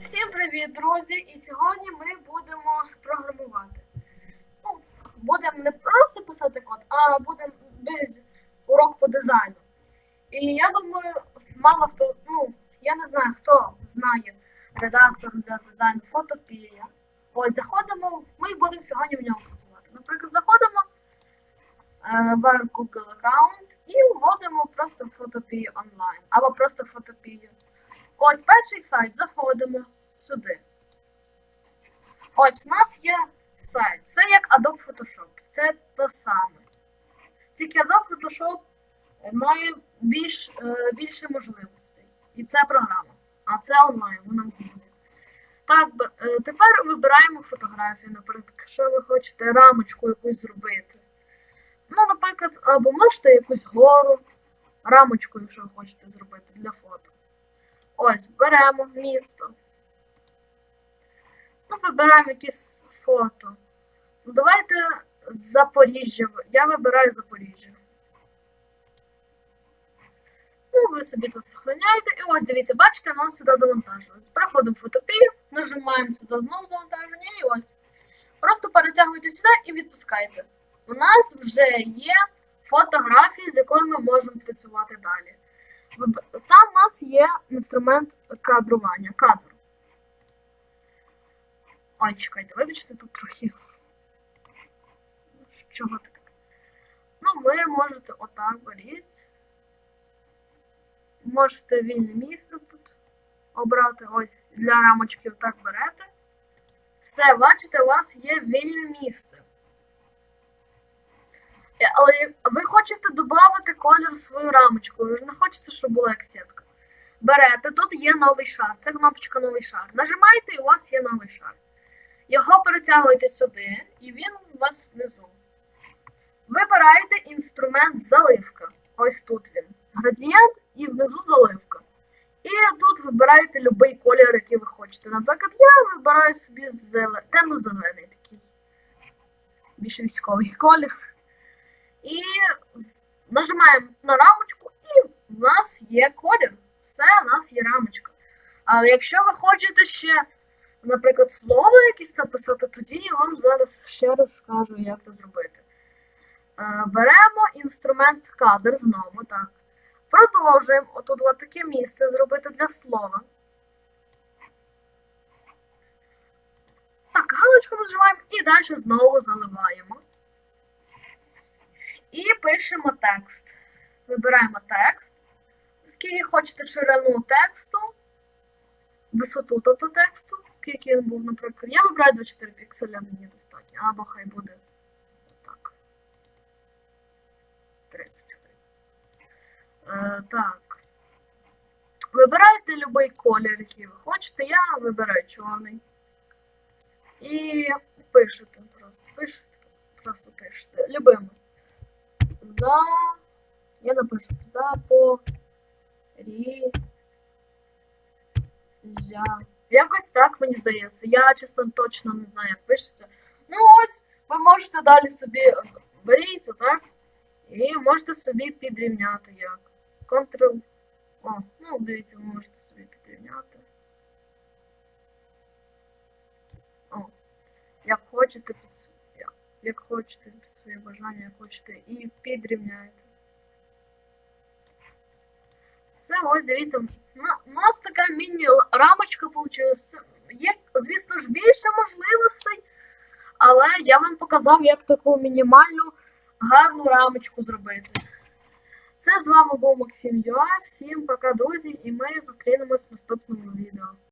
Всім привіт, друзі! І сьогодні ми будемо програмувати. Ну, будемо не просто писати код, а будемо без урок по дизайну. І я думаю, мало хто, ну, я не знаю, хто знає редактор для дизайну фотопія. Ось заходимо, ми будемо сьогодні в ньому працювати. Наприклад, заходимо е, в Google аккаунт і вводимо просто фотопію онлайн або просто фотопію. Ось перший сайт, заходимо сюди. Ось у нас є сайт. Це як Adobe Photoshop. Це то саме. Тільки Adobe Photoshop має більш, е, більше можливостей. І це програма. А це онлайн, вона Google. Так, е, тепер вибираємо фотографію, наприклад, якщо ви хочете рамочку якусь зробити. Ну, наприклад, або можете якусь гору, рамочку, якщо ви хочете зробити для фото. Ось, беремо місто. Ну, вибираємо якесь фото. Ну, давайте Запоріжжя. Я вибираю Запоріжжя. Ну, ви собі тут сохраняєте. І ось дивіться, бачите, нас сюди завантажилось. Проходимо фотопію, нажимаємо сюди знову завантаження і ось. Просто перетягуйте сюди і відпускайте. У нас вже є фотографії, з якою ми можемо працювати далі. Там у нас є інструмент кадрування, кадр. Ой, чекайте, вибачте, тут трохи. Чого ти так? Ну, ви можете отак беріть. Можете вільне місце тут обрати. Ось для рамочки отак берете. Все, бачите, у вас є вільне місце. Але ви хочете додати колір в свою рамочку, ви ж не хочете, щоб була як сітка. Берете, тут є новий шар. Це кнопочка новий шар. Нажимаєте, і у вас є новий шар. Його перетягуєте сюди, і він у вас внизу. Вибираєте інструмент заливка. Ось тут він. Градієнт і внизу заливка. І тут вибираєте будь-який колір, який ви хочете. Наприклад, я вибираю собі зеле... темно-зелений такий. Більш військовий колір. І нажимаємо на рамочку, і в нас є колір. Все, у нас є рамочка. Але якщо ви хочете ще, наприклад, слово якесь написати, тоді я вам зараз ще раз скажу, як це зробити. Е, Беремо інструмент кадр знову, так. Продовжуємо отут от таке місце зробити для слова. Так, галочку нажимаємо і далі знову заливаємо. І пишемо текст. Вибираємо текст. Скільки хочете ширину тексту, висоту тобто тексту, скільки він був, наприклад. Я вибираю 24 пікселя, мені достатньо. Або хай буде так. 30. Е, так. Вибирайте будь-який колір, який ви хочете. Я вибираю чорний. І пишете просто. Пишете, просто пишете. Любимо. За. Я напишу Запоріжжя. Якось так мені здається. Я чесно точно не знаю, як пишеться. Ну ось, ви можете далі собі беріть, так? І можете собі підрівняти як. Ctrl. О, ну дивіться, ви можете собі підрівняти. О. Як хочете під с- як, хочете під своє бажання, як хочете, і підрівняєте. Все, ось дивіться. У нас така міні-рамочка вийшла. Є, звісно ж, більше можливостей, але я вам показав, як таку мінімальну гарну рамочку зробити. Це з вами був Максим Юа. Всім пока, друзі, і ми зустрінемось в наступному відео.